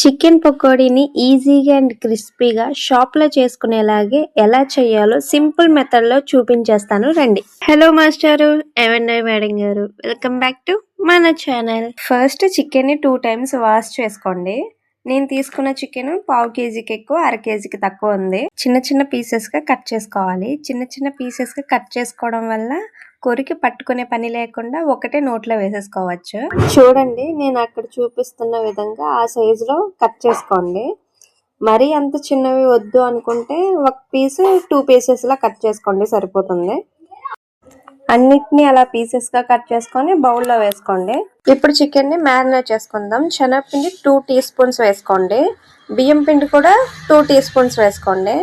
Chicken పకోడీని ఈజీగా and క్రిస్పీగా షాప్లో చేసుకునేలాగే ఎలా చేయాలో సింపుల్ మెథడ్లో చూపించేస్తాను రండి. హలో మాస్టారు ఎవెన్నో మేడం గారు? వెల్కమ్ బ్యాక్ టు మన ఛానల్ ఫస్ట్ చికెన్ని టూ టైమ్స్ వాష్ చేసుకోండి. నేను తీసుకున్న చికెన్ పావు కేజీకి ఎక్కువ అర కేజీకి తక్కువ ఉంది. చిన్న చిన్న పీసెస్గా కట్ చేసుకోవాలి. చిన్న చిన్న పీసెస్గా కట్ చేసుకోవడం వల్ల కొరికి పట్టుకునే పని లేకుండా ఒకటే నోట్లో వేసేసుకోవచ్చు. చూడండి నేను అక్కడ చూపిస్తున్న విధంగా ఆ సైజులో కట్ చేసుకోండి. మరీ అంత చిన్నవి వద్దు అనుకుంటే ఒక పీస్ టూ పీసెస్లో కట్ చేసుకోండి సరిపోతుంది. అన్నిటిని అలా పీసెస్గా కట్ చేసుకొని బౌల్లో వేసుకోండి. ఇప్పుడు చికెన్ని మ్యారినేట్ చేసుకుందాం. శనగపిండి టూ టీ స్పూన్స్ వేసుకోండి. బియ్యం పిండి కూడా టూ టీ స్పూన్స్ వేసుకోండి.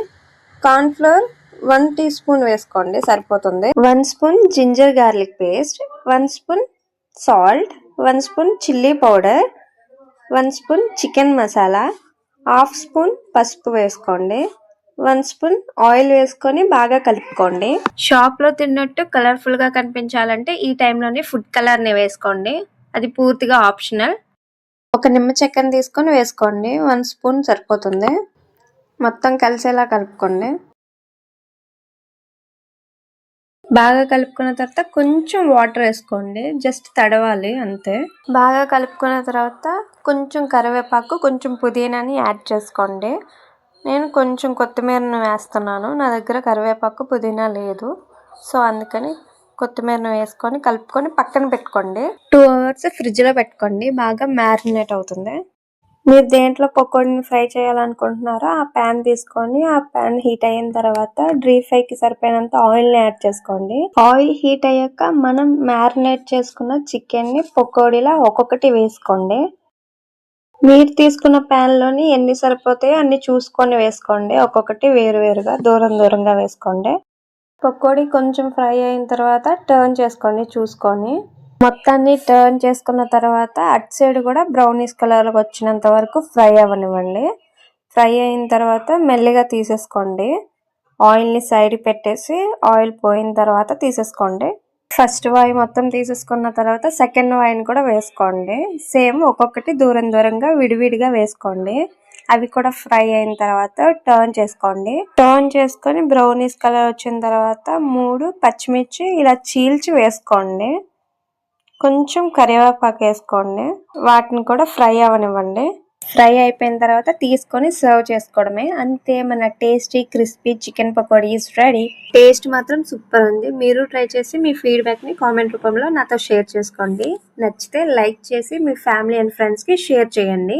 Corn flour one teaspoon వేసుకోండి సరిపోతుంది. One spoon ginger garlic paste one spoon salt one spoon chilli powder one spoon chicken masala half spoon పసుపు వేసుకోండి వన్ స్పూన్ ఆయిల్ వేసుకొని బాగా కలుపుకోండి. షాప్లో తిన్నట్టు కలర్ఫుల్గా కనిపించాలంటే ఈ టైంలోనే ఫుడ్ కలర్ని వేసుకోండి. అది పూర్తిగా ఆప్షనల్. ఒక నిమ్మ చెక్కని తీసుకొని వేసుకోండి వన్ స్పూన్ సరిపోతుంది. మొత్తం కలిసేలా కలుపుకోండి. బాగా కలుపుకున్న తర్వాత కొంచెం వాటర్ వేసుకోండి. జస్ట్ తడవాలి అంతే. బాగా కలుపుకున్న తర్వాత కొంచెం కరివేపాకు కొంచెం పుదీనాని యాడ్ చేసుకోండి. నేను కొంచెం కొత్తిమీరను వేస్తున్నాను. నా దగ్గర కరివేపాకు పుదీనా లేదు. సో అందుకని కొత్తిమీరను వేసుకొని కలుపుకొని పక్కన పెట్టుకోండి. టూ అవర్స్ ఫ్రిడ్జ్లో పెట్టుకోండి. బాగా మ్యారినేట్ అవుతుంది. మీరు దేంట్లో పకోడీని ఫ్రై చేయాలనుకుంటున్నారో ఆ ప్యాన్ తీసుకొని ఆ ప్యాన్ హీట్ అయిన తర్వాత డ్రీ ఫ్రై కి సరిపోయినంత ఆయిల్ని యాడ్ చేసుకోండి. ఆయిల్ హీట్ అయ్యాక మనం మ్యారినేట్ చేసుకున్న చికెన్ని పకోడీలా ఒక్కొక్కటి వేసుకోండి. మీరు తీసుకున్న ప్యాన్లోని ఎన్ని సరిపోతాయో అన్ని చూసుకొని వేసుకోండి. ఒక్కొక్కటి వేరు వేరుగా దూరం దూరంగా వేసుకోండి. పకోడీ కొంచెం ఫ్రై అయిన తర్వాత టర్న్ చేసుకోండి చూసుకొని. మొత్తాన్ని టర్న్ చేసుకున్న తర్వాత అటు సైడ్ కూడా బ్రౌనీస్ కలర్కి వచ్చినంత వరకు ఫ్రై అవ్వనివ్వండి. ఫ్రై అయిన తర్వాత మెల్లిగా తీసేసుకోండి. ఆయిల్ని సైడ్ పెట్టేసి ఆయిల్ పోయిన తర్వాత తీసేసుకోండి. ఫస్ట్ వాయి మొత్తం తీసేసుకున్న తర్వాత సెకండ్ వాయిని కూడా వేసుకోండి. సేమ్ ఒక్కొక్కటి దూరం దూరంగా విడివిడిగా వేసుకోండి. అవి కూడా ఫ్రై అయిన తర్వాత టర్న్ చేసుకోండి. టర్న్ చేసుకొని బ్రౌనీస్ కలర్ వచ్చిన తర్వాత మూడు పచ్చిమిర్చి ఇలా చీల్చి వేసుకోండి. కొంచెం కరివేపాకు వేసుకోండి. వాటిని కూడా ఫ్రై అవనివ్వండి. ఫ్రై అయిపోయిన తర్వాత తీసుకొని సర్వ్ చేసుకోవడమే. అంతే మన tasty crispy chicken pakodis ready taste మాత్రం సూపర్ ఉంది. మీరు ట్రై చేసి మీ ఫీడ్బ్యాక్ని కామెంట్ రూపంలో నాతో షేర్ చేసుకోండి. నచ్చితే లైక్ చేసి మీ ఫ్యామిలీ అండ్ ఫ్రెండ్స్కి షేర్ చేయండి.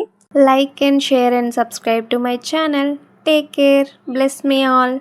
Like and share and subscribe to my channel take care bless me all